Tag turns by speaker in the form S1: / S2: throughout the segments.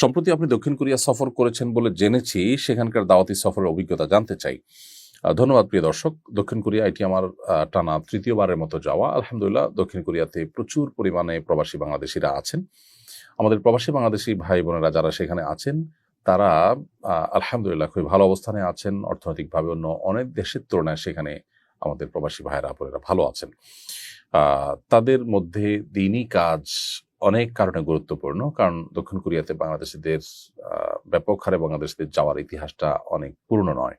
S1: সম্প্রতি আপনি দক্ষিণ কোরিয়া সফর করেছেন বলে জেনেছি, সেখানকার দাওয়াতি সফরের অভিজ্ঞতা জানতে চাই। ধন্যবাদ প্রিয় দর্শক। দক্ষিণ কোরিয়া এটি আমার টানা তৃতীয়বারের মতো যাওয়া। আলহামদুলিল্লাহ, দক্ষিণ কোরিয়াতে প্রচুর পরিমাণে প্রবাসী বাংলাদেশিরা আছেন। আমাদের প্রবাসী বাংলাদেশি ভাই বোনেরা যারা সেখানে আছেন, তারা আলহামদুলিল্লাহ খুবই ভালো অবস্থানে আছেন। অর্থনৈতিকভাবে অন্য অনেক দেশের তুলনায় সেখানে আমাদের প্রবাসী ভাইয়েরা, বোনেরা ভালো আছেন। তাদের মধ্যে দিনই কাজ অনেক কারণে গুরুত্বপূর্ণ, কারণ দক্ষিণ কোরিয়াতে বাংলাদেশিদের ব্যাপক হারে বাংলাদেশিদের যাওয়ার ইতিহাসটা অনেক পুরনো নয়,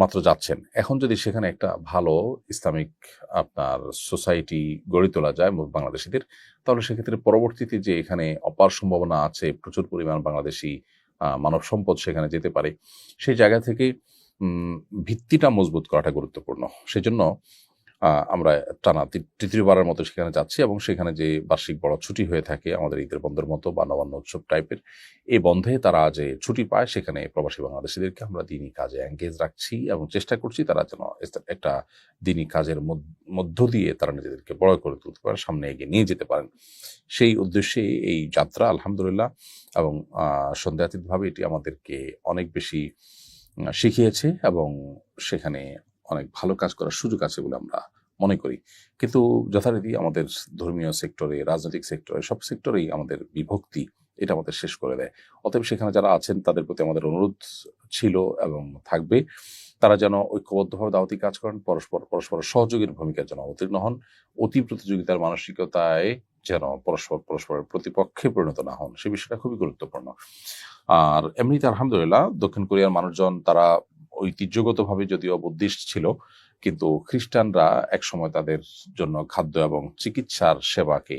S1: মাত্র যাচ্ছেন। এখন যদি সেখানে একটা ভালো ইসলামিক আপনার সোসাইটি গড়ে তোলা যায় বাংলাদেশিদের, তাহলে সেক্ষেত্রে পরবর্তীতে যে এখানে অপার সম্ভাবনা আছে, প্রচুর পরিমাণ বাংলাদেশি মানব সম্পদ সেখানে যেতে পারে, সেই জায়গা থেকে ভিত্তিটা মজবুত করাটা গুরুত্বপূর্ণ। সেজন্য আমরা টানা তৃতীয়বারের মতো সেখানে যাচ্ছি এবং সেখানে যে বার্ষিক বড় ছুটি হয়ে থাকে আমাদের ঈদের বন্ধের মতো বা নবান্ন উৎসব টাইপের এই বন্ধে তারা যে ছুটি পায় সেখানে প্রবাসী বাংলাদেশিদেরকে আমরা দিনই কাজে এঙ্গেজ রাখছি এবং চেষ্টা করছি তারা যেন একটা দিনই কাজের মধ্য- দিয়ে তারা নিজেদেরকে বড় করে তুলতে পারে, সামনে এগিয়ে নিয়ে যেতে পারেন। সেই উদ্দেশ্যে এই যাত্রা, আলহামদুলিল্লাহ, এবং সন্দেহাতীতভাবে এটি আমাদেরকে অনেক বেশি শিখিয়েছে এবং সেখানে অনেক ভালো কাজ করার সুযোগ আছে বলে আমরা মনে করি। কিন্তু যথারীতি আমাদের ধর্মীয় সেক্টরে, রাজনৈতিক সেক্টরে, সব সেক্টরেই আমাদের বিভক্তি এটা আমাদের শেষ করে দেয়। অতএব সেখানে যারা আছেন, তাদের প্রতি আমাদের অনুরোধ ছিল এবং থাকবে, তারা যেন ঐক্যবদ্ধভাবে দাওয়াতি কাজ করেন, পরস্পর পরস্পর সহযোগীর ভূমিকা যেন অবতীর্ণ হন, অতি প্রতিযোগিতার মানসিকতায় যেন পরস্পর, পরস্পরের প্রতিপক্ষে পরিণত না হন, সে বিষয়টা খুবই গুরুত্বপূর্ণ। আর এমনিতে আলহামদুলিল্লাহ, দক্ষিণ কোরিয়ার মানুষজন, তারা ঐতিহ্যগতভাবে যদিও বুদ্ধিস্ট ছিল, কিন্তু খ্রিস্টানরা একসময় তাদের জন্য খাদ্য এবং চিকিৎসার সেবাকে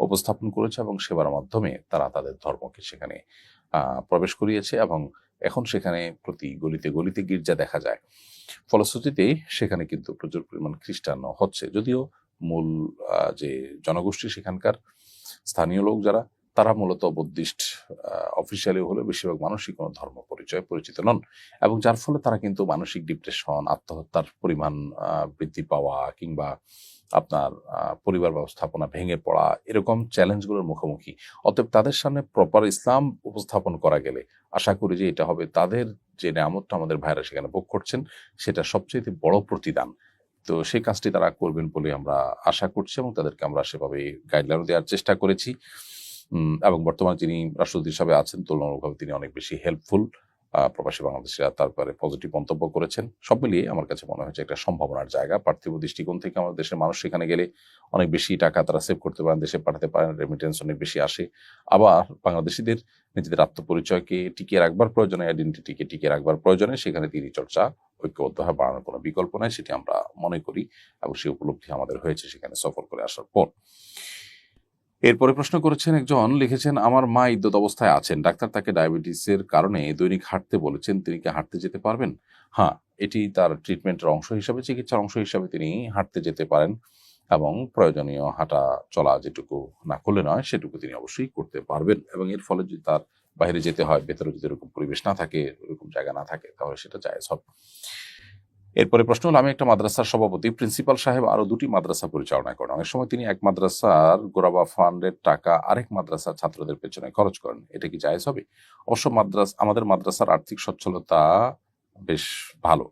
S1: উপস্থাপন করেছে এবং সেবার মাধ্যমে তারা তাদের ধর্মকে সেখানে প্রবেশ করিয়েছে এবং এখন সেখানে প্রতি গলিতে গলিতে গির্জা দেখা যায়। ফলশ্রুতিতে সেখানে কিন্তু প্রচুর পরিমাণ খ্রিস্টান হচ্ছে, যদিও মূল যে জনগোষ্ঠী সেখানকার, স্থানীয় লোক যারা তারা মূলত বুদ্ধিস্ট অফিসিয়ালি হলে বেশিরভাগ মানুষই কোনো ধর্ম পরিচয় পরিচিত নন। এবং যার ফলে তারা কিন্তু মানসিক ডিপ্রেশন আত্মহত্যার পরিমাণ বৃদ্ধি পাওয়া কিংবা আপনার পরিবার ব্যবস্থাপনা ভেঙে পড়া এরকম চ্যালেঞ্জগুলোর মুখোমুখি। অতএব তাদের সামনে প্রপার ইসলাম উপস্থাপন করা গেলে আশা করি যে এটা হবে তাদের যে নামতটা আমাদের ভাইরা সেখানে ভোগ করছেন, সেটা সবচেয়ে বড় প্রতিদান। তো সেই কাজটি তারা করবেন বলে আমরা আশা করছি এবং তাদেরকে আমরা সেভাবে গাইডলাইন দেওয়ার চেষ্টা করেছি। এবং বর্তমানে যিনি রাষ্ট্রপতি হিসাবে আছেন, তুলনামূলকভাবে তিনি অনেক বেশি হেল্পফুল প্রবাসী বাংলাদেশিরা তারপরে পজিটিভ মন্তব্য করেছেন। সব মিলিয়ে আমার কাছে মনে হয়েছে একটা সম্ভাবনার জায়গা। পার্থিব দৃষ্টিকোণ থেকে আমাদের দেশের মানুষ সেখানে গেলে অনেক বেশি টাকা তারা সেভ করতে পারেন, দেশে পাঠাতে পারেন রেমিটেন্স অনেক বেশি আসে। আবার বাংলাদেশিদের নিজেদের আত্মপরিচয়কে টিকিয়ে রাখবার প্রয়োজনে আইডেন্টিটিকে টিকিয়ে রাখবার প্রয়োজনে সেখানে তিনি চর্চা, ঐক্যবদ্ধভাবে বাড়ানোর কোনো বিকল্প নাই, সেটি আমরা মনে করি এবং সেই উপলব্ধি আমাদের হয়েছে সেখানে সফর করে আসার পর। এরপরে প্রশ্ন করেছেন একজন, লিখেছেন, আমার মা ইদ্যত অবস্থায় আছেন। ডাক্তার তাকে ডায়াবেটিসের কারণে দৈনিক হাঁটতে বলেছেন, তিনি কি হাঁটতে যেতে পারবেন? হ্যাঁ এটি তার ট্রিটমেন্টের অংশ হিসাবে, চিকিৎসার অংশ হিসাবে তিনি হাঁটতে যেতে পারেন এবং প্রয়োজনীয় হাঁটা চলা যেটুকু না করলে নয়, সেটুকু তিনি অবশ্যই করতে পারবেন। এবং এর ফলে যদি তার বাইরে যেতে হয়, ভেতরে যদি এরকম পরিবেশ না থাকে, এরকম জায়গা না থাকে, তাহলে সেটা জায়েজ হবে। এরপরে প্রশ্ন হলো, আমি একটা মাদ্রাসার সভাপতি, প্রিন্সিপাল সাহেব আরও দুটি মাদ্রাসা পরিচালনা করেন। অনেক সময় তিনি এক মাদ্রাসার গোরাবা ফান্ডের টাকা আরেক মাদ্রাসার ছাত্রদের পেছনে খরচ করেন। এটা কি জায়েজ হবে? অবশ্য মাদ্রাস, আমাদের মাদ্রাসার আর্থিক সচ্ছলতা বেশ ভালো।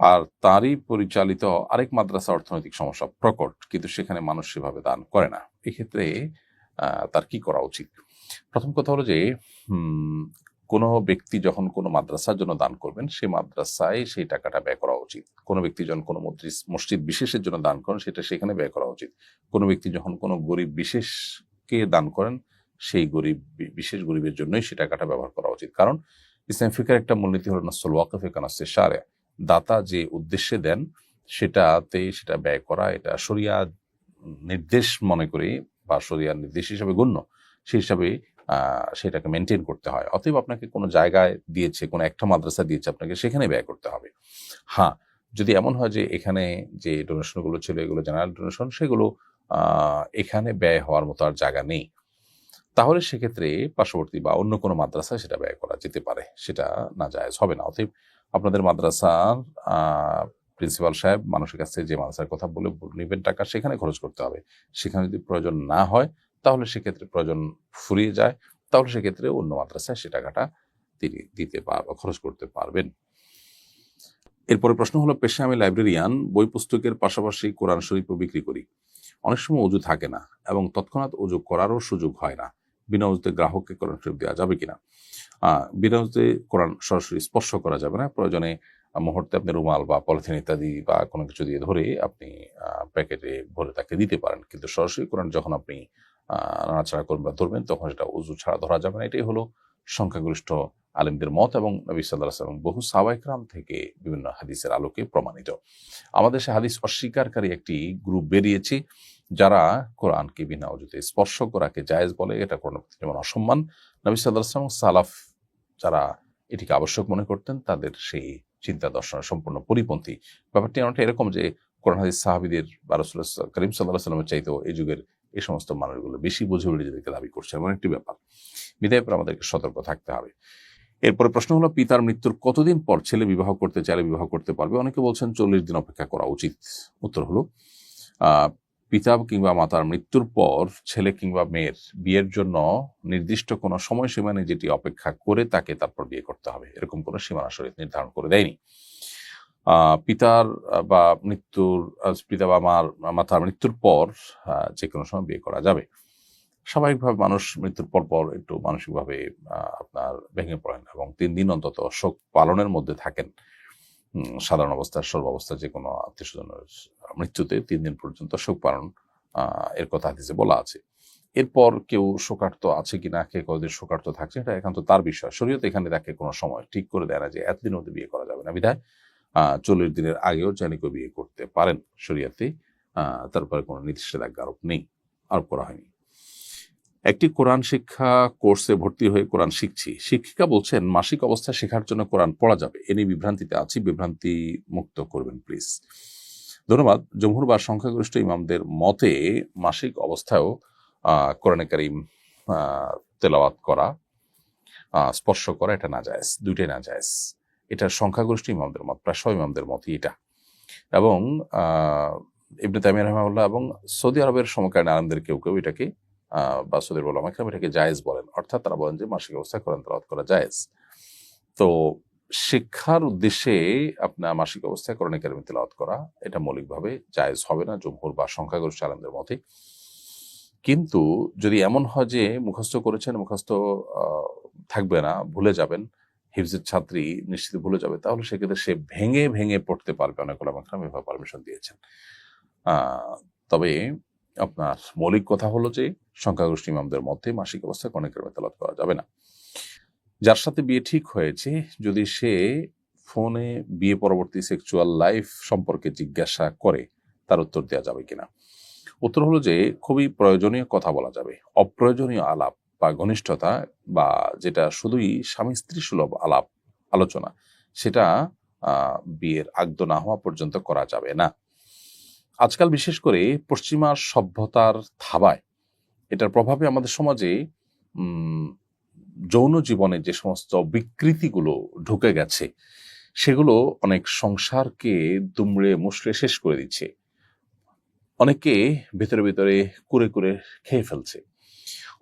S1: আর তারই পরিচালিত আরেক মাদ্রাসা অর্থনৈতিক সমস্যা প্রকট, কিন্তু সেখানে মানুষ সেভাবে দান করে না। এক্ষেত্রে তার কি করা উচিত? প্রথম কথা হলো যে কোনো ব্যক্তি যখন কোনো মাদ্রাসার জন্য দান করবেন সেই মাদ্রাসায় সেই টাকাটা ব্যয় করা উচিত। কোনো ব্যক্তি যখন কোনো মসজিদ বিশেষের জন্য দান করেন, সেটা সেখানে ব্যয় করা উচিত। কোনো ব্যক্তি যখন কোনো গরিব বিশেষকে দান করেন, সেই গরিব বিশেষ গরিবের জন্যই সেই টাকাটা ব্যবহার করা উচিত। কারণ ইসলাম ফিকার একটা মূলনীতি হলো নাসল ওয়াকফে কানাসে সারে দাতা যে উদ্দেশ্যে দেন, সেটাতে সেটা ব্যয় করা, এটা শরিয়া নির্দেশ মনে করি বা শরিয়ার নির্দেশ হিসাবে গণ্য। সেই হিসাবে সেটাকে মেনটেন করতে হয়। অতএব আপনাকে কোনো জায়গায় দিয়েছে, কোনো একটা মাদ্রাসা দিয়েছে, আপনাকে সেখানে ব্যয় করতে হবে। হ্যাঁ যদি এমন হয় যে এখানে যে ডোনেশনগুলো ছিল, এগুলো জেনারেল ডোনেশন সেগুলো এখানে ব্যয় হওয়ার মতো আর জায়গা নেই। তাহলে সেক্ষেত্রে পার্শ্ববর্তী বা অন্য কোনো মাদ্রাসায় সেটা ব্যয় করা যেতে পারে। সেটা না জায়েজ হবে না। অতএব আপনাদের মাদ্রাসার প্রিন্সিপাল সাহেব, মানুষের কাছে যে মাদ্রাসার কথা বলে নেবেন টাকা সেখানে খরচ করতে হবে। সেখানে যদি প্রয়োজন না হয় তাহলে সেক্ষেত্রে প্রয়োজন ফুরিয়ে যায়। তাহলে সেক্ষেত্রে অন্য মাদ্রাসায় সে টাকাটা তিনি দিতে পার খরচ করতে পারবেন। এরপরে প্রশ্ন হলো পেশা আমি লাইব্রেরিয়ান, বই পুস্তকের পাশাপাশি কোরআন শরীফও বিক্রি করি। অনেক সময় অজু থাকে না এবং তৎক্ষণাৎ অজু করারও সুযোগ হয় না। বিনা অজুতে গ্রাহককে কোরআন শরীফ দেওয়া যাবে কিনা? বিনা অজুতে কোরআন সরাসরি স্পর্শ করা যাবে না। প্রয়োজনে মুহূর্তে আপনি রুমাল বা পলিথিন ইত্যাদি বা কোনো কিছু দিয়ে ধরে আপনি প্যাকেটে ভরে তাকে দিতে পারেন। কিন্তু সরাসরি কোরআন যখন আপনি নাড়াচাড়া করবেন ধরবেন, তখন সেটা উজু ছাড়া ধরা যাবে না। এটাই হলো সংখ্যাগরিষ্ঠ আলিমদের মত এবং নবী সাল্লাহ বহু সাবাইকরাম থেকে বিভিন্ন হাদিসের আলোকে প্রমাণিত। আমাদের সে হাদিস অস্বীকারী একটি গ্রুপ বেরিয়েছে, যারা কোরআনকে বিনা অজুতে স্পর্শ করাকে জায়েজ বলে, এটা কোরআন যেমন অসম্মান। নবী সাল্লাহ সাল্লাম সালাফ যারা এটিকে আবশ্যক মনে করতেন, তাদের সেই চিন্তা দর্শনের সম্পূর্ণ পরিপন্থী। ব্যাপারটি অনেকটা এরকম যে কোরআন হাদিস সাহাবিদের বা রসুল্লাহ করিম সাল্লাহ সাল্লামের চাইতেও এই যুগের এই সমস্ত মানুষগুলো বেশি বুঝে বলে নিজেদেরকে দাবি করছে, এমন একটি ব্যাপার। পর আমাদেরকে সতর্ক থাকতে হবে। এরপরে প্রশ্ন হলো, পিতার মৃত্যুর কতদিন পর ছেলে বিবাহ করতে চাইলে বিবাহ করতে পারবে? অনেকে বলছেন চল্লিশ দিন অপেক্ষা করা উচিত। উত্তর হলো পিতা কিংবা মাতার মৃত্যুর পর ছেলে কিংবা মেয়ের বিয়ের জন্য নির্দিষ্ট কোনো সময়সীমা নেই যেটি অপেক্ষা করে তাকে তারপর বিয়ে করতে হবে। এরকম কোনো সীমানা শরীর নির্ধারণ করে দেয়নি। পিতার বা মৃত্যুর পিতা বা মার, মাতার মৃত্যুর পর যে কোনো সময় বিয়ে করা যাবে। স্বাভাবিকভাবে মানুষ মৃত্যুর পর পর একটু মানসিকভাবে আপনার ভেঙে পড়েন এবং তিন দিন অন্তত শোক পালনের মধ্যে থাকেন। সাধারণ অবস্থায় সর্বাবস্থা যে কোনো আত্মীয় স্বজনের মৃত্যুতে তিন দিন পর্যন্ত শোক পালন এর কথা হাদিসে বলা আছে। এরপর কেউ শোকার্ত আছে কি না, কে কতদিন শোকার্ত থাকছে, এটা একান্ত তার বিষয়। শরীয়ত এখানে তাকে কোনো সময় ঠিক করে দেয় না যে এতদিন মধ্যে বিয়ে করা যাবে না। বিধায় চল্লিশ দিনের আগেও চাইলে বিয়ে করতে পারেন শরীয়তে। তারপরে কোনো নিষেধাজ্ঞা আরোপ নেই, আরোপ করা হয়নি। একটি কোরআন শিক্ষা কোর্সে ভর্তি হয়ে কোরআন শিখছি। শিক্ষিকা বলছেন, মাসিক অবস্থায় শেখার জন্য কোরআন পড়া যাবে। এ নিয়ে বিভ্রান্তিতে আছি, বিভ্রান্তি মুক্ত করবেন প্লিজ ধন্যবাদ। জমহুর বা সংখ্যাগরিষ্ঠ ইমামদের মতে, মাসিক অবস্থায়ও কোরআনে কারিম তেলাওয়াত করা স্পর্শ করা এটা না যায় দুইটাই না যায় এটা সংখ্যাগরিষ্ঠ ইমামদের মত প্রায় সব ইমামদের মতই এটা। এবং ইবনে তামিয়া রহমাউল্লাহ এবং সৌদি আরবের সমকালীন আনন্দের কেউ কেউ এটাকে বা সৌদি আরব ওলামা কেরাম এটাকে জায়েজ বলেন। অর্থাৎ তারা বলেন যে মাসিক অবস্থায় কোরআন তেলাওয়াত করা জায়েজ। তো শিক্ষার উদ্দেশ্যে আপনার মাসিক অবস্থায় কোরআন কারিম তেলাওয়াত করা, এটা মৌলিকভাবে জায়েজ হবে না, জমহুর বা সংখ্যাগরিষ্ঠ আনন্দের মতে কিন্তু যদি এমন হয় যে মুখস্থ করেছেন, মুখস্থ থাকবে না, ভুলে যাবেন হিফজের ছাত্রী নিশ্চিত ভুলে যাবে, তাহলে সেক্ষেত্রে সে ভেঙে ভেঙে পড়তে পারবে অনেক ওলামা কেরাম এভাবে পারমিশন দিয়েছেন। তবে আপনার মৌলিক কথা হলো যে সংখ্যাগরিষ্ঠ ইমামদের মধ্যে মাসিক অবস্থায় অনেক তেলাত করা যাবে না। যার সাথে বিয়ে ঠিক হয়েছে, যদি সে ফোনে বিয়ে পরবর্তী সেক্সুয়াল লাইফ সম্পর্কে জিজ্ঞাসা করে, তার উত্তর দেওয়া যাবে কিনা? উত্তর হলো যে, খুবই প্রয়োজনীয় কথা বলা যাবে, অপ্রয়োজনীয় আলাপ বা ঘনিষ্ঠতা বা যেটা শুধুই স্বামী স্ত্রী সুলভ আলাপ আলোচনা, সেটা বিয়ের আগদ না হওয়া পর্যন্ত করা যাবে না। আজকাল বিশেষ করে পশ্চিমা সভ্যতার থাবায় এটার প্রভাবে আমাদের সমাজে যৌন জীবনে যে সমস্ত বিকৃতিগুলো ঢুকে গেছে, সেগুলো অনেক সংসারকে দুমড়ে মুষড়ে শেষ করে দিচ্ছে। অনেকে ভেতরে ভেতরে কুরে কুরে খেয়ে ফেলছে।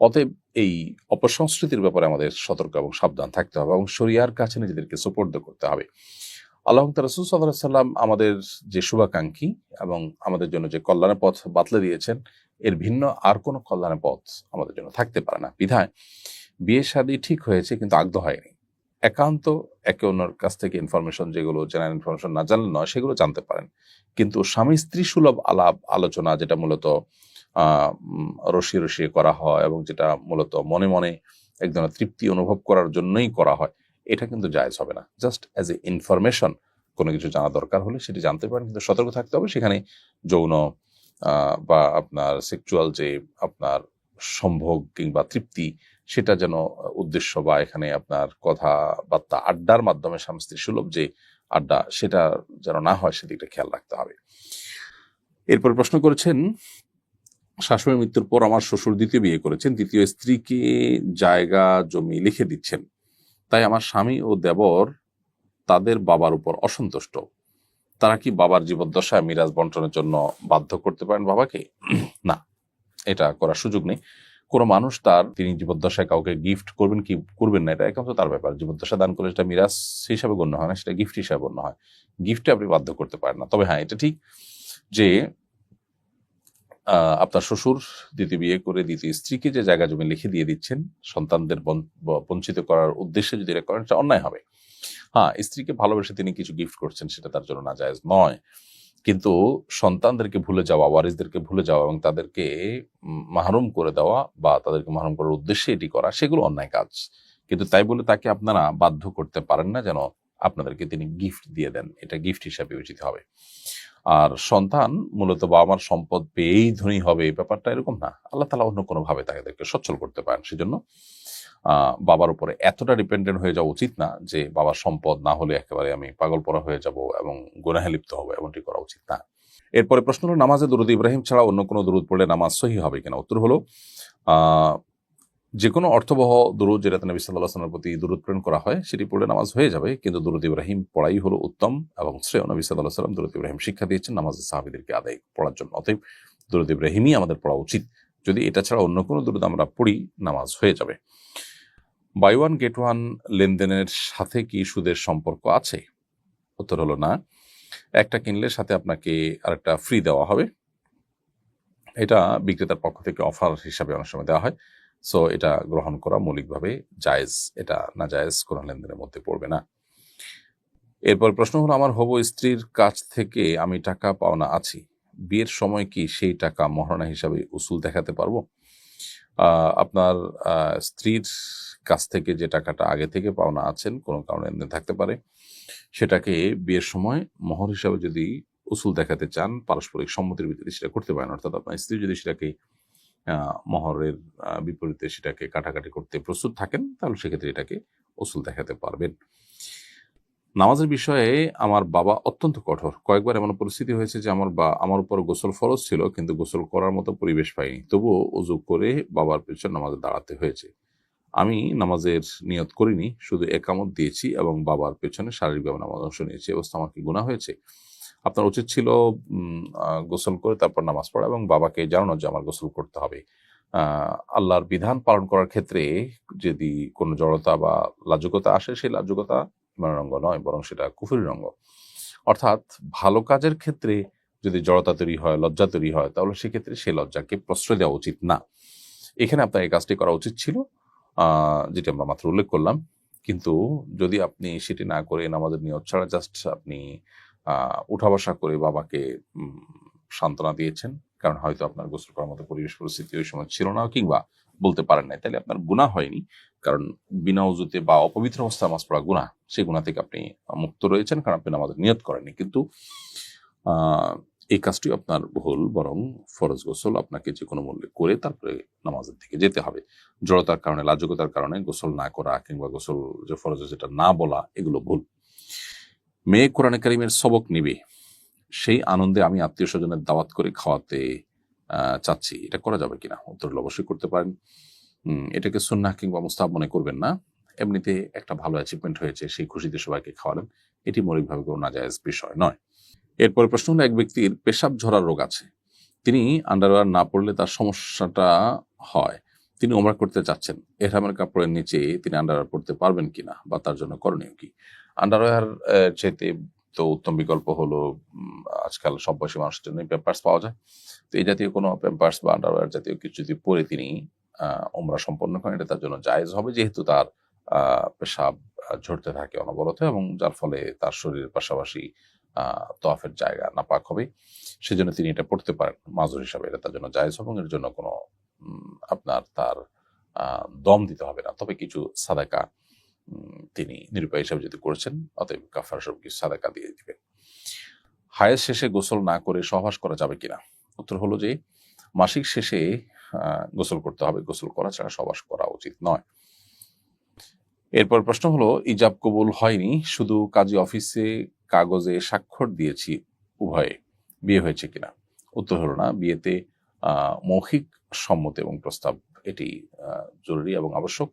S1: অতএব এই অপসংস্কৃতির ব্যাপারে আমাদের সতর্ক এবং সাবধান থাকতে হবে এবং শরিয়ার কাছে নিজেদেরকে সুপর্দ করতে হবে। আল্লাহ রসুল সাল্লাহ সাল্লাম আমাদের যে শুভাকাঙ্ক্ষী এবং আমাদের জন্য যে কল্যাণের পথ বাতলে দিয়েছেন, এর ভিন্ন আর কোনো কল্যাণের পথ আমাদের জন্য থাকতে পারে না। বিধায় বিয়ে শাদী ঠিক হয়েছে কিন্তু আগ্ধ হয়নি একান্ত একে অন্যের কাছ থেকে ইনফরমেশন যেগুলো জেনারেল ইনফরমেশন না জানলে নয়, সেগুলো জানতে পারেন। কিন্তু স্বামী স্ত্রী সুলভ আলাপ আলোচনা যেটা মূলত রসিয়ে রসিয়ে করা হয় এবং যেটা মূলত মনে মনে এক ধরনের তৃপ্তি অনুভব করার জন্যই করা হয়, এটা কিন্তু জায়েজ হবে না। জাস্ট অ্যাজ এ ইনফরমেশন কোনো কিছু জানা দরকার হলে সেটি জানতে পারেন, কিন্তু সতর্ক থাকতে হবে। সেখানে যৌন বা আপনার সেক্সুয়াল যে আপনার সম্ভোগ কিংবা তৃপ্তি, সেটা যেন উদ্দেশ্য বা এখানে আপনার কথাবার্তা আড্ডার মাধ্যমে স্বামী স্ত্রী সুলভ যে আড্ডা, সেটা যেন না হয়, সেদিকটা খেয়াল রাখতে হবে। এরপর প্রশ্ন করেছেন শাশুড়ির মৃত্যুর পর আমার শ্বশুর দ্বিতীয় বিয়ে করেছেন, দ্বিতীয় স্ত্রীকে জায়গা, জমি লিখে দিচ্ছেন। তাই আমার স্বামী ও দেবর তাদের বাবার উপর অসন্তুষ্ট। তারা কি বাবার জীবদ্দশায় মিরাজ বন্টনের জন্য বাধ্য করতে পারেন বাবাকে? না, এটা করার সুযোগ নেই। কোনো মানুষ তার, তিনি জীবদ্দশায় কাউকে গিফট করবেন কি করবেন না, এটা একান্ত তার ব্যাপার। জীবদ্দশা দান করলে সেটা মিরাজ হিসাবে গণ্য হয় না, সেটা গিফট হিসাবে গণ্য হয়। গিফটে আপনি বাধ্য করতে পারেন না। তবে হ্যাঁ এটা ঠিক যে আপনার শ্বশুর, দ্বিতীয় বিয়ে করে দ্বিতীয় স্ত্রীকে যে জায়গা জমি লিখে দিয়ে দিচ্ছেন, সন্তানদের বঞ্চিত করার উদ্দেশ্যে যদি এটা করেন সেটা অন্যায় হবে। হ্যাঁ স্ত্রীকে ভালোবেসে তিনি কিছু গিফট করছেন, সেটা তার জন্য নাজায়েজ নয়। কিন্তু সন্তানদেরকে ভুলে যাওয়া, ওয়ারিসদেরকে ভুলে যাওয়া এবং তাদেরকে মাহরুম করে দেওয়া বা তাদেরকে মাহরুম করার উদ্দেশ্যে এটি করা, সেগুলো অন্যায় কাজ। কিন্তু তাই বলে তাকে আপনারা বাধ্য করতে পারেন না যেন আপনাদেরকে তিনি গিফট দিয়ে দেন। এটা গিফট হিসাবে উচিত হবে। আর সন্তান মূলত বাবা মার সম্পদ পেয়েই ধনী হবে, এই ব্যাপারটা এরকম না। আল্লাহ তালা অন্য কোনো ভাবে তাদেরকে সচ্ছল করতে পারেন, সেজন্য বাবার উপরে এতটা ডিপেন্ডেন্ট হয়ে যাওয়া উচিত না যে বাবার সম্পদ না হলে একেবারে আমি পাগল পড়া হয়ে যাব এবং গুনাহে লিপ্ত হব, এমনটি করা উচিত না। এরপরে প্রশ্ন হলো, নামাজে দুরুদ ইব্রাহিম ছাড়া অন্য কোনো দুরুদ পড়লে নামাজ সহি হবে কিনা? উত্তর হলো যে কোনো অর্থবহ দুরুদ যেটা নবী সাল্লাহ আসলামের প্রতি দুরুদ প্রেরণ করা হয়, সেটি পড়লে নামাজ হয়ে যাবে। কিন্তু দুরুদ ইব্রাহিম পড়াই হলো উত্তম এবং শ্রেয়। নবী সাল্লাহ সাল্লাম দুরুদ ইব্রাহিম শিক্ষা দিয়েছেন নামাজের সাহাবিদেরকে আদায় পড়ার জন্য। অতএব দুরুদ ইব্রাহিমই আমাদের পড়া উচিত। যদি এটা ছাড়া অন্য কোনো দুরুদ আমরা পড়ি, নামাজ হয়ে যাবে। বাই ওয়ান গেট ওয়ান লেনদেনের সাথে কি সুদের সম্পর্ক আছে? উত্তর হলো না। একটা কিনলে সাথে আপনাকে আরেকটা ফ্রি দেওয়া হবে। এটা বিক্রেতার পক্ষ থেকে অফার হিসাবে অনেক সময় দেওয়া হয়। সো এটা গ্রহণ করা মৌলিকভাবে জায়েজ। এটা না জায়েজ কোনো লেনদেনের মধ্যে পড়বে না। এরপর প্রশ্ন হলো, আমার হবু স্ত্রীর কাছ থেকে আমি টাকা পাওনা আছি। বিয়ের সময় কি সেই টাকা মহারণা হিসাবে উসুল দেখাতে পারব? আপনার স্ত্রীর কাছ থেকে যে টাকাটা আগে থেকে পাওনা আছেন, কোনো কারণে লেনদেন থাকতে পারে। সেটাকে বিয়ের সময় মহর হিসাবে যদি উসুল দেখাতে চান, পারস্পরিক সম্মতির ভিত্তিতে সেটা করতে পারেন। অর্থাৎ আপনার স্ত্রী যদি সেটাকে মহরের বিপরীতে সেটাকে কাটাকাটি করতে প্রস্তুত থাকেন, তাহলে সেক্ষেত্রে এটাকে উসুল দেখাতে পারবেন। নামাজের বিষয়ে আমার বাবা অত্যন্ত কঠোর। কয়েকবার এমন পরিস্থিতি হয়েছে যে আমার বা, আমার উপর গোসল ফরজ ছিল, কিন্তু গোসল করার মতো পরিবেশ পাইনি। তবুও উজু করে বাবার পেছনে নামাজে দাঁড়াতে হয়েছে। আমি নামাজের নিয়ত করিনি, শুধু একামত দিয়েছি এবং বাবার পেছনে শারীরিকভাবে নামাজ অংশ নিয়েছি। অবস্থা আমার কি গুণা হয়েছে? আপনার উচিত ছিল গোসল করে তারপর নামাজ পড়া এবং বাবাকে জানানো যে আমার গোসল করতে হবে। আল্লাহর বিধান পালন করার ক্ষেত্রে যদি কোনো জড়তা বা লাজুকতা আসে, সেই লাজুকতা ইমানের অঙ্গ নয়, বরং সেটা কুফুরির অঙ্গ অর্থাৎ ভালো কাজের ক্ষেত্রে যদি জড়তা তৈরি হয়, লজ্জা তৈরি হয়, তাহলে সেক্ষেত্রে সেই লজ্জাকে প্রশ্রয় দেওয়া উচিত না। এখানে আপনার এই কাজটি করা উচিত ছিল যেটি আমরা মাত্র উল্লেখ করলাম। কিন্তু যদি আপনি সেটি না করে নামাজের নিয়ত ছাড়া জাস্ট আপনি উঠা বসা করে বাবাকে সান্ত্বনা দিয়েছেন। কারণ হয়তো আপনার গোসল করার মতো পরিবেশ পরিস্থিতি ওই সময় ছিল না কিংবা বলতে পারেন নাই। তাহলে আপনার গুণা হয়নি। কারণ বিনা উজুতে বা অপবিত্র অবস্থায় মাছ পড়া গুণা সেই গুণা থেকে আপনি মুক্ত রয়েছেন কারণ আপনি নামাজের নিয়ত করেননি। কিন্তু এই কাজটি আপনার ভুল, বরং ফরজ গোসল আপনাকে যে কোনো মূল্যে করে তারপরে নামাজের দিকে যেতে হবে। জড়তার কারণে, লাজকতার কারণে গোসল না করা কিংবা গোসল যে ফরজ যেটা না বলা, এগুলো ভুল। মেয়ে কোরআনে কারিমের সবক নিবে। সেই আনন্দে আমি আত্মীয় স্বজনের দাওয়াত করে খাওয়াতে চাচ্ছি। এটা করা যাবে কিনা? উত্তর অবশ্যই করতে পারেন। এটাকে সুন্নাহ কিংবা মুস্তাব মনে করবেন না। এমনিতে একটা ভালো অ্যাচিভমেন্ট হয়েছে, সেই খুশিতে সবাইকে খাওয়ালেন। এটি মৌলিকভাবে কোনো নাজায়েজ বিষয় নয়। এরপরে প্রশ্ন হলো, এক ব্যক্তির পেশাব ঝরার রোগ আছে। তিনি আন্ডারওয়ার না পড়লে তার সমস্যাটা হয়। তিনি ওমরা করতে চাচ্ছেন। এহরামের কাপড়ের নিচে তিনি আন্ডারওয়ার পড়তে পারবেন কিনা বা তার জন্য করণীয় কি? আন্ডারওয়্যার চাইতে তো উত্তম বিকল্প হলো আজকাল সব বয়সী মানুষের জন্য পেম্পার্স পাওয়া যায়। তো এই জাতীয় কোনো পেম্পার্স বা আন্ডারওয়্যার জাতীয় কিছু যদি পরে তিনি ওমরা সম্পন্ন করেন, এটা তার জন্য জায়েজ হবে, যেহেতু তার পেশাব ঝরতে থাকে অনবরত এবং যার ফলে তার শরীরের পাশাপাশি তফের জায়গা নাপাক হবে। সেজন্য তিনি এটা পড়তে পারেন, মাজুর হিসাবে এটা তার জন্য জায়েজ হবে এর জন্য কোনো আপনার তার দম দিতে হবে না। তবে কিছু সাদাকা তিনি নিরুপায় হিসাবে যদি করেছেন, অতএব কাফার সব কিছু সাদাকা দিয়ে দিবেন হায়ের শেষে গোসল না করে সহবাস করা যাবে কিনা? উত্তর হলো যে, মাসিক শেষে গোসল করতে হবে। গোসল করা ছাড়া সহবাস করা উচিত নয়। এরপর প্রশ্ন হলো, ইজাব কবুল হয়নি, শুধু কাজী অফিসে কাগজে স্বাক্ষর দিয়েছি, উভয়ে। বিয়ে হয়েছে কিনা? উত্তর হলো না, বিয়েতে মৌখিক সম্মত এবং প্রস্তাব এটি জরুরি এবং আবশ্যক।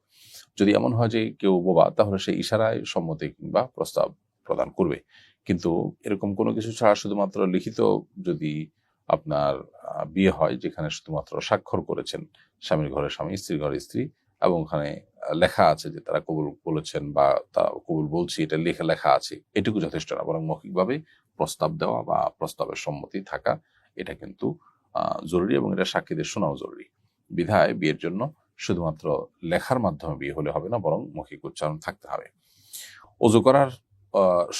S1: যদি এমন হয় যে কেউ বোবা, তাহলে সে ইশারায় সম্মতি কিংবা প্রস্তাব প্রদান করবে। কিন্তু এরকম কোনো কিছু ছাড়া শুধুমাত্র লিখিত যদি আপনার বিয়ে হয়, যেখানে শুধুমাত্র স্বাক্ষর করেছেন স্বামীর ঘরে স্বামী, স্ত্রীর ঘরে স্ত্রী, এবং ওখানে লেখা আছে যে তারা কবুল বলেছেন বা তা কবুল বলছি, এটা লেখা লেখা আছে, এটুকু যথেষ্ট না। বরং মৌখিকভাবে প্রস্তাব দেওয়া বা প্রস্তাবের সম্মতি থাকা, এটা কিন্তু জরুরি এবং এটা সাক্ষীদের শোনাও জরুরি। বিধায় বিয়ের জন্য শুধুমাত্র লেখার মাধ্যমে বিয়ে হলে হবে না, বরং মৌখিক উচ্চারণ থাকতে হবে। অজু করার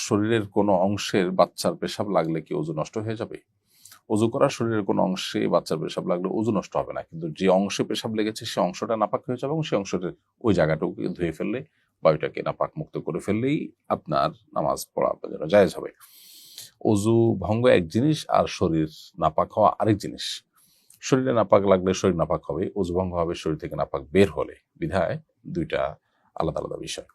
S1: শরীরের কোনো অংশের বাচ্চার পেশাব লাগলে কি অজু নষ্ট হয়ে যাবে? অজু করার শরীরের কোনো অংশে বাচ্চার পেশাব লাগলে অজু নষ্ট হবে না, কিন্তু যে অংশে পেশাব লেগেছে সে অংশটা নাপাক হয়ে যাবে এবং সেই অংশটা ওই জায়গাটুকু ধুয়ে ফেললে বায়ুটাকে নাপাক মুক্ত করে ফেললেই আপনার নামাজ পড়া আপনার জন্য জায়েজ হবে। অজু ভঙ্গ এক জিনিস আর শরীর নাপাক হওয়া আরেক জিনিস। শরীরে নাপাক লাগলে শরীর নাপাক হবে অজু ভঙ্গ হবে, শরীর থেকে নাপাক বের হলে। বিধায় দুইটা আলাদা আলাদা বিষয়।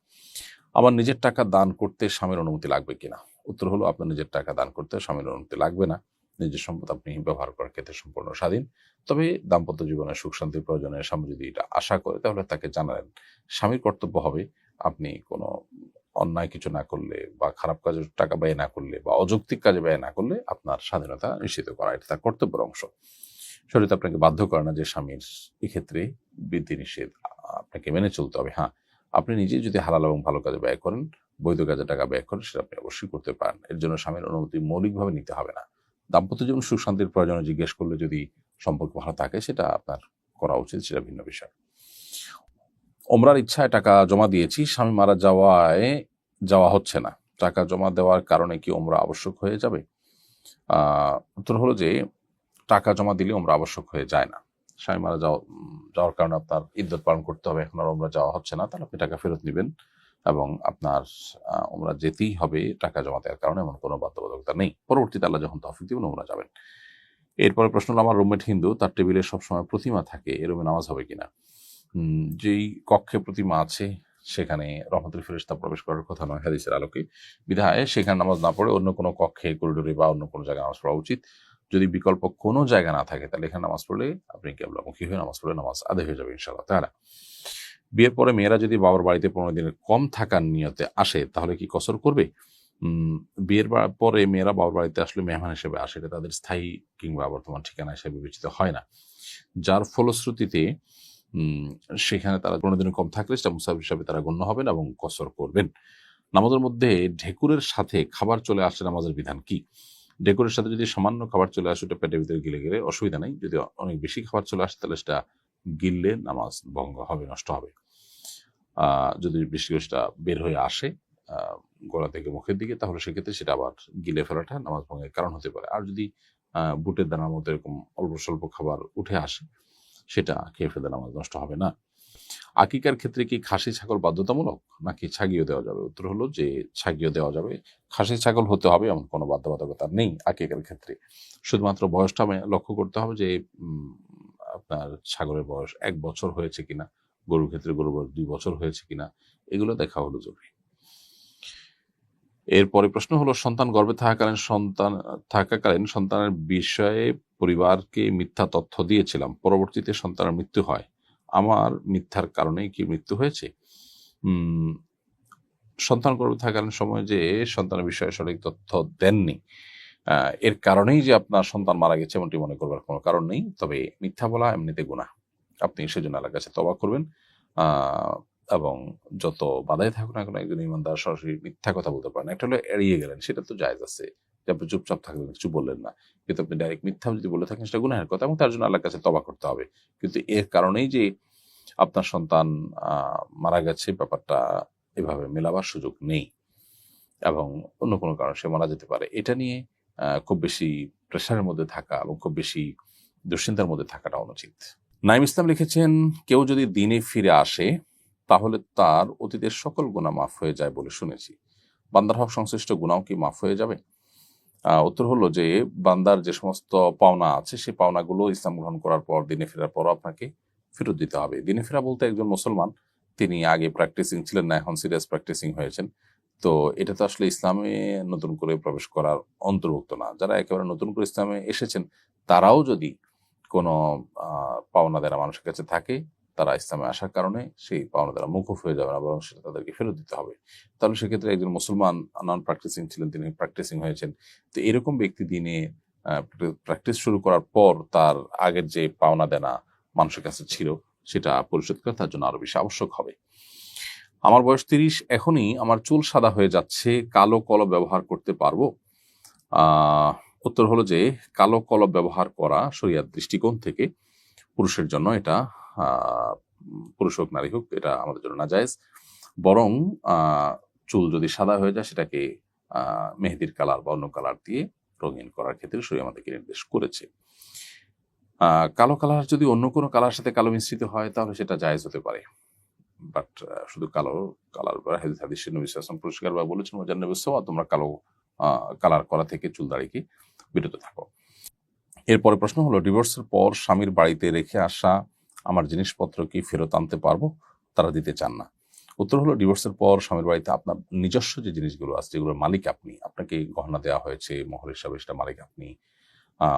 S1: আমার নিজের টাকা দান করতে স্বামীর অনুমতি লাগবে কিনা? উত্তর হলো, আপনার নিজের টাকা দান করতে স্বামীর অনুমতি লাগবে না। নিজের সম্পদ আপনি ব্যবহার করার ক্ষেত্রে সম্পূর্ণ স্বাধীন। তবে দাম্পত্য জীবনে সুখ শান্তির প্রয়োজনে স্বামী যদি এটা আশা করে, তাহলে তাকে জানালেন, স্বামীর কর্তব্য হবে আপনি কোনো অন্যায় কিছু না করলে বা খারাপ কাজে টাকা ব্যয় না করলে বা অযৌক্তিক কাজে ব্যয় না করলে আপনার স্বাধীনতা নিশ্চিত করা। এটা তার কর্তব্যের অংশ। শরীর আপনাকে বাধ্য করে না যে স্বামীর এক্ষেত্রে বিধি নিষেধ আপনাকে মেনে চলতে হবে। হ্যাঁ আপনি নিজে যদি হালাল এবং ভালো কাজে ব্যয় করেন, বৈধ কাজে টাকা ব্যয় করেন, সেটা আপনি অবশ্যই করতে পারেন। এর জন্য স্বামীর অনুমতি মৌলিকভাবে নিতে হবে না। দাম্পত্য জীবন সুখ শান্তির প্রয়োজনে জিজ্ঞেস করলে যদি সম্পর্ক ভালো থাকে, সেটা আপনার করা উচিত, সেটা ভিন্ন বিষয়। ওমরার ইচ্ছায় টাকা জমা দিয়েছি, স্বামী মারা যাওয়ায় যাওয়া হচ্ছে না। টাকা জমা দেওয়ার কারণে কি ওমরা আবশ্যক হয়ে যাবে? উত্তর হলো যে টাকা জমা দিলে ওমরা আবশ্যক হয়ে যায় না। স্বামী মারা যাওয়া, যাওয়ার কারণে আপনার ইদ্যত পালন করতে হবে, এখন আর ওমরা যাওয়া হচ্ছে না, তাহলে আপনি টাকা ফেরত নেবেন এবং আপনার ওমরা যেতেই হবে টাকা জমা দেওয়ার কারণে, এমন কোনো বাধ্যবাধকতা নেই। পরবর্তীতে আল্লাহ যখন তফিক দিবেন, ওমরা যাবেন। এরপরে প্রশ্ন হলো, আমার রুমমেট হিন্দু, তার টেবিলে সবসময় প্রতিমা থাকে, এ রুমে নামাজ হবে কিনা? যেই কক্ষে প্রতিমা আছে, সেখানে রহমতুল ফেরিস্তা প্রবেশ করার কথা নয়, হাদিসের আলোকে। বিধায় সেখানে নামাজ না পড়ে অন্য কোনো কক্ষে করিডোরে বা অন্য কোনো জায়গায় নামাজ পড়া উচিত। যদি বিকল্প কোনো জায়গা না থাকে, তাহলে এখানে নামাজ পড়লে আপনি কেবলামুখী হয়ে নামাজ পড়লে নামাজ আদায় হয়ে যাবে ইনশাআল্লাহ তাহলে বিয়ের পরে মেয়েরা যদি বাবার বাড়িতে পনেরো দিনের কম থাকার নিয়তে আসে, তাহলে কি কসর করবে? বিয়ের পরে মেয়েরা বাবার বাড়িতে আসলে মেহমান হিসেবে আসে, এটা তাদের স্থায়ী কিংবা বর্তমান ঠিকানা হিসেবে বিবেচিত হয় না। যার ফলশ্রুতিতে সেখানে তারা পনেরো দিনের কম থাকলে সেটা মুসাফির হিসাবে তারা গণ্য হবেন এবং কসর করবেন। নামাজের মধ্যে ঢেকুরের সাথে খাবার চলে আসলে নামাজের বিধান কি? ঢেকুরের সাথে যদি সামান্য খাবার চলে আসে, ওটা পেটের ভিতরে গিলে গেলে অসুবিধা নেই। যদি অনেক বেশি খাবার চলে আসে, তাহলে সেটা গিললে নামাজ ভঙ্গ হবে, নষ্ট হবে। যদি করে সেটা বের হয়ে আসে গলা থেকে মুখের দিকে, তাহলে সেক্ষেত্রে সেটা আবার গিলে ফেলাটা নামাজ ভঙ্গের কারণ হতে পারে। আর যদি বুটের দানার মতো এরকম অল্প স্বল্প খাবার উঠে আসে, সেটা খেয়ে ফেলে নামাজ নষ্ট হবে না। আকিকার ক্ষেত্রে কি খাসি ছাগল বাধ্যতামূলক? নাকি ছাগিয়ে দেওয়া যাবে? উত্তর হলো যে ছাগিয়ে দেওয়া যাবে। খাসি ছাগল হতে হবে এমন কোনো বাধ্যবাধকতা নেই আকিকার ক্ষেত্রে। শুধুমাত্র বয়সটা লক্ষ্য করতে হবে যে আপনার ছাগলের বয়স এক বছর হয়েছে কিনা, গরুর ক্ষেত্রে গরুর বয়স দুই বছর হয়েছে কিনা, এগুলো দেখা হলো জরুরি। এরপরে প্রশ্ন হলো, সন্তান গর্ভে থাকাকালীন, সন্তান, থাকাকালীন সন্তানের বিষয়ে পরিবারকে মিথ্যা তথ্য দিয়েছিলাম। পরবর্তীতে সন্তানের মৃত্যু হয়। আমার মিথ্যার কারণেই কি মৃত্যু হয়েছে? সন্তান গর্ভে থাকাকালীন সময় যে সন্তানের বিষয়ে সঠিক তথ্য দেননি এর কারণেই যে আপনার সন্তান মারা গেছে এমনটি মনে করবার কোনো কারণ নেই। তবে মিথ্যা বলা এমনিতে গুণা আপনি সেজন্য আল্লাহর কাছে তবা করবেন এবং যত বাধাই থাকুক না কেন একজন ইমানদার সরাসরি মিথ্যা কথা বলতে পারেন একটা হলো এড়িয়ে গেলেন, সেটা তো জায়জ আছে। আপনি চুপচাপ থাকবেন, কিছু বললেন না। কিন্তু আপনি ডাইরেক্ট মিথ্যা যদি বলে থাকেন, সেটা গুনাহের কথা এবং তার জন্য আল্লাহর কাছে তবা করতে হবে। কিন্তু এর কারণেই যে আপনার সন্তান মারা গেছে, ব্যাপারটা এভাবে মেলাবার সুযোগ নেই এবং অন্য কোনো কারণে সে মারা যেতে পারে। এটা নিয়ে খুব বেশি প্রেশারের মধ্যে থাকা এবং খুব বেশি দুশ্চিন্তার মধ্যে থাকাটা অনুচিত। নাইম ইসলাম লিখেছেন, কেউ যদি দিনে ফিরে আসে, তাহলে তার অতীতের সকল গুণা মাফ হয়ে যায় বলে শুনেছি। বান্দার হক সংশ্লিষ্ট গুণাও কি মাফ হয়ে যাবে? উত্তর হলো যে বান্দার যে সমস্ত পাওনা আছে, সেই পাওনাগুলো ইসলাম গ্রহণ করার পর, দিনে ফেরার পর আপনাকে ফেরত দিতে হবে। দিনে ফেরা বলতে একজন মুসলমান, তিনি আগে প্র্যাকটিসিং ছিলেন না, এখন সিরিয়াস প্র্যাকটিসিং হয়েছেন। তো এটা তো আসলে ইসলামে নতুন করে প্রবেশ করার অন্তর্ভুক্ত না। যারা একেবারে নতুন করে ইসলামে এসেছেন, তারাও যদি কোনো পাওনা দেনা মানুষের কাছে থাকে তারা ইসলামে আসার কারণে সেই পাওনা দ্বারা মুখোফ হয়ে যাবে না বরং সেটা তাদেরকে ফেরত দিতে হবে। তাহলে সেক্ষেত্রে একজন মুসলমান নন প্র্যাকটিসিং ছিলেন, তিনি প্র্যাকটিসিং হয়েছেন। তো এরকম ব্যক্তি দিনে প্র্যাকটিস শুরু করার পর তার আগের যে পাওনা দেনা মানুষের কাছে ছিল, সেটা পরিশোধ করা তার জন্য আরও বেশি আবশ্যক হবে। আমার বয়স তিরিশ, এখনই আমার চুল সাদা হয়ে যাচ্ছে, কালো কলম ব্যবহার করতে পারব। উত্তর হলো যে কালো কলম ব্যবহার করা শরিয়ার দৃষ্টিকোণ থেকে পুরুষের জন্য এটা পুরুষ হোক, নারী হোক, এটা আমাদের জন্য না জায়েজ বরং চুল যদি সাদা হয়ে যায়, সেটাকে মেহেদির কালার বা অন্য কালার দিয়ে রঙিন করার ক্ষেত্রে শরীর আমাদেরকে নির্দেশ করেছে। কালো কালার যদি অন্য কোনো কালার সাথে কালো মিশ্রিত হয়, তাহলে সেটা জায়েজ হতে পারে। বাট শুধু কালো কালার হাদিস হাদিস নবী পুরস্কার বা বলেছেন ওয়াজান নবী তোমরা কালো কালার করা থেকে চুল দাড়িকে বিরত থাকো। এরপরে প্রশ্ন হলো, ডিভোর্সের পর স্বামীর বাড়িতে রেখে আসা আমার জিনিসপত্র কি ফেরত আনতে পারব? তারা দিতে চান না। উত্তর হলো ডিভোর্সের পর স্বামীর বাড়িতে আপনার নিজস্ব যে জিনিসগুলো আছে, যেগুলোর মালিক আপনি, আপনাকে গহনা দেওয়া হয়েছে মোহর হিসাবে সেটা মালিক আপনি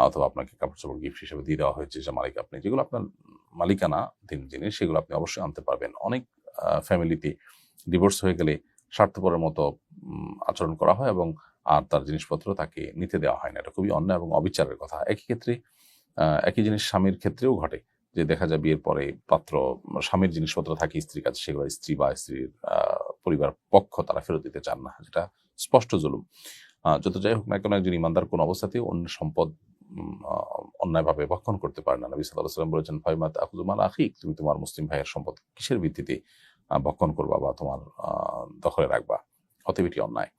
S1: অথবা আপনাকে কাপড় চাপড় গিফট হিসেবে দিয়ে দেওয়া হয়েছে যে মালিক আপনি, যেগুলো আপনার মালিকানা দিন জিনিস সেগুলো আপনি অবশ্যই আনতে পারবেন। অনেক ফ্যামিলিতে ডিভোর্স হয়ে গেলে স্বার্থপরের মতো আচরণ করা হয় এবং আর তার জিনিসপত্র তাকে নিতে দেওয়া হয় না। এটা খুবই অন্যায় এবং অবিচারের কথা। একই ক্ষেত্রে একই জিনিস স্বামীর ক্ষেত্রেও ঘটে। যে দেখা যায় বিয়ের পরে পাত্র, স্বামীর জিনিসপত্র থাকে, স্ত্রীর কাছে, সেগুলো স্ত্রী বা স্ত্রীর পরিবার পক্ষ তারা ফেরত দিতে চান না। যেটা স্পষ্ট জুলুম। যত যাই হোক না কেন একজন ইমানদার কোন অবস্থাতেই অন্য সম্পদ অন্যায়ভাবে ভক্ষণ করতে পারে না। নবী সাল্লাহ সাল্লাম বলেছেন, ফাইমাত আকুজুমান আখিক তুমি তোমার মুসলিম ভাইয়ের সম্পদ কিসের ভিত্তিতে ভক্ষণ করবা বা তোমার দখলে রাখবা? অতএব এটি অন্যায়।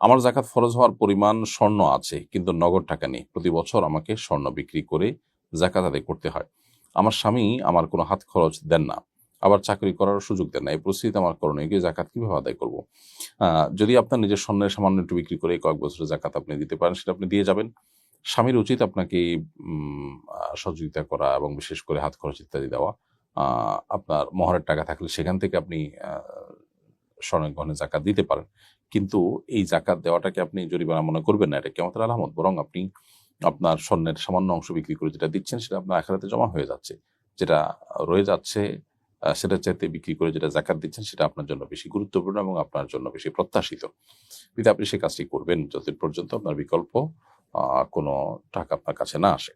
S1: আমার জাকাত ফরজ হওয়ার পরিমাণ স্বর্ণ আছে, কিন্তু নগদ টাকা নেই। প্রতি বছর আমাকে স্বর্ণ বিক্রি করে জাকাত আদায় করতে হয়। আমার স্বামী আমার কোনো হাত খরচ দেন না, আবার চাকরি করার সুযোগ দেন না। এই পরিস্থিতিতে আমার করণীয় গিয়ে জাকাত কীভাবে আদায় করব? যদি আপনার নিজের স্বর্ণের সামান্য একটু বিক্রি করে কয়েক বছরের জাকাত আপনি দিতে পারেন, সেটা আপনি দিয়ে যাবেন। স্বামীর উচিত আপনাকে সহযোগিতা করা এবং বিশেষ করে হাত খরচ ইত্যাদি দেওয়া। আপনার মহরের টাকা থাকলে সেখান থেকে আপনি গহনে জাকাত দিতে পারেন। কিন্তু এই জাকাত দেওয়াটাকে আপনি জরিমানা মনে করবেন না, এটা কেমতের আলামত। বরং আপনি আপনার স্বর্ণের সামান্য অংশ বিক্রি করে যেটা দিচ্ছেন সেটা আপনার আখেরাতে জমা হয়ে যাচ্ছে। যেটা রয়ে যাচ্ছে সেটা চাইতে বিক্রি করে যেটা জাকাত দিচ্ছেন সেটা আপনার জন্য বেশি গুরুত্বপূর্ণ এবং আপনার জন্য বেশি প্রত্যাশিত। কিন্তু আপনি সেই কাজটি করবেন, যতদিন পর্যন্ত আপনার বিকল্প কোনো টাকা আপনার কাছে না আসে।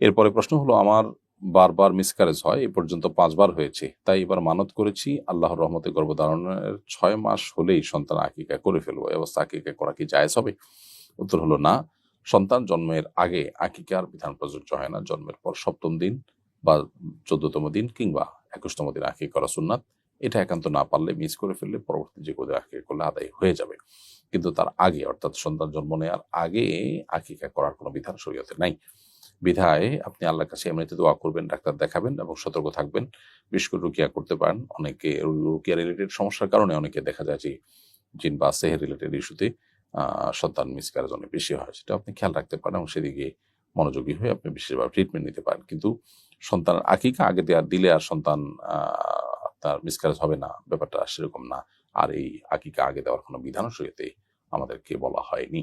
S1: এরপরে প্রশ্ন হলো, আমার বারবার মিসক্যারেজ হয়, এ পর্যন্ত পাঁচবার হয়েছে। তাই এবার মানত করেছি, আল্লাহর রহমতে গর্ভধারণের ছয় মাস হলেই সন্তান আকিকা করে ফেলব। অবস্থা আকিকা করা কি জায়জ হবে? উত্তর হলো না। সন্তান জন্মের আগে আকিকার বিধান প্রযোজ্য হয় না। জন্মের পর সপ্তম দিন বা চোদ্দতম দিন কিংবা একুশতম দিন আকিকা করা সুন্নাত। এটা একান্ত না পারলে, মিস করে ফেললে পরবর্তী যে কোথাও আকিকা করলে আদায় হয়ে যাবে। কিন্তু তার আগে, অর্থাৎ সন্তান জন্ম নেওয়ার আগে আকিকা করার কোনো বিধান শরীয়তে নাই। বিধায় আপনি আল্লাহর কাছে এমনিতে দোয়া করবেন, ডাক্তার দেখাবেন এবং সতর্ক থাকবেন। বিশেষ করে রুকিয়া করতে পারেন। অনেকে রুকিয়া রিলেটেড সমস্যার কারণে অনেকে দেখা যায় যে জিন বা সেহের রিলেটেড ইস্যুতে সন্তান মিসকারেজ অনেক বেশি হয় সেটা আপনি খেয়াল রাখতে পারেন এবং সেদিকে মনোযোগী হয়ে আপনি বিশেষভাবে ট্রিটমেন্ট নিতে পারেন। কিন্তু সন্তান আকিকা আগে দেওয়া দিলে আর সন্তান আপনার মিসক্যারেজ হবে না, ব্যাপারটা সেরকম না। আর এই আকিকা আগে দেওয়ার কোনো বিধান শরীয়তে আমাদেরকে বলা হয়নি।